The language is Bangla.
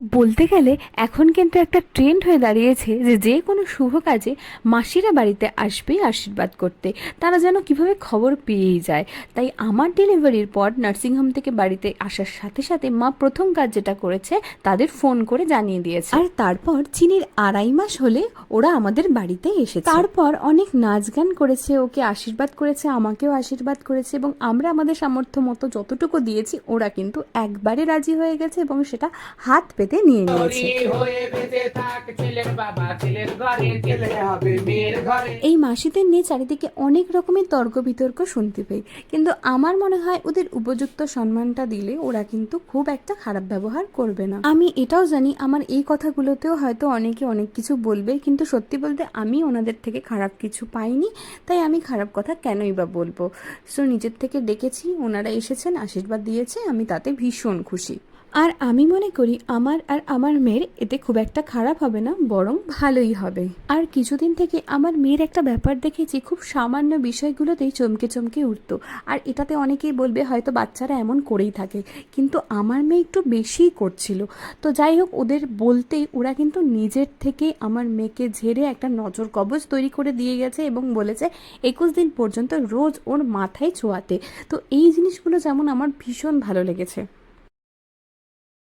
বলতে গেলে এখন কিন্তু একটা ট্রেন্ড হয়ে দাঁড়িয়েছে যে যে কোনো শুভ কাজে মাসিরা বাড়িতে আসবেই আশীর্বাদ করতে। তারা যেন কীভাবে খবর পেয়েই যায়। তাই আমার ডেলিভারির পর নার্সিংহোম থেকে বাড়িতে আসার সাথে সাথে মা প্রথম কাজ যেটা করেছে তাদের ফোন করে জানিয়ে দিয়েছে। আর তারপর চিনির আড়াই মাস হলে ওরা আমাদের বাড়িতে এসেছে। তারপর অনেক নাচ গান করেছে ওকে আশীর্বাদ করেছে আমাকেও আশীর্বাদ করেছে এবং আমরা আমাদের সামর্থ্য মতো যতটুকু দিয়েছি ওরা কিন্তু একবারে রাজি হয়ে গেছে এবং সেটা হাত পেতে নিয়ে নিয়েছে। এই মাসিদের নিয়ে চারিদিকে অনেক রকমের তর্ক বিতর্ক শুনতে পাই কিন্তু আমার মনে হয় ওদের উপযুক্ত সম্মানটা দিলে ওরা কিন্তু খুব একটা খারাপ ব্যবহার করবে না। আমি এটাও জানি আমার এই কথাগুলোতেও হয়তো অনেকে অনেক কিছু বলবে কিন্তু সত্যি বলতে আমি ওনাদের থেকে খারাপ কিছু পাইনি তাই আমি খারাপ কথা কেনই বা বলব? সো নিজের থেকে ডেকেছি ওনারা এসেছেন আশীর্বাদ দিয়েছে আমি তাতে ভীষণ খুশি। আর আমি মনে করি আমার আর আমার মেয়ের এতে খুব একটা খারাপ হবে না, বরং ভালোই হবে। আর কিছুদিন থেকে আমার মেয়ের একটা ব্যাপার দেখেছি, খুব সামান্য বিষয়গুলোতেই চমকে চমকে উঠতো। আর এটাতে অনেকেই বলবে হয়তো বাচ্চারা এমন করেই থাকে, কিন্তু আমার মেয়ে একটু বেশিই করছিল। তো যাই হোক, ওদের বলতেই ওরা কিন্তু নিজের থেকে আমার মেয়েকে ঝেড়ে একটা নজর কবচ তৈরি করে দিয়ে গেছে এবং বলেছে, একুশ দিন পর্যন্ত রোজ ওর মাথায় ছোঁয়াতে। তো এই জিনিসগুলো যেমন আমার ভীষণ ভালো লেগেছে।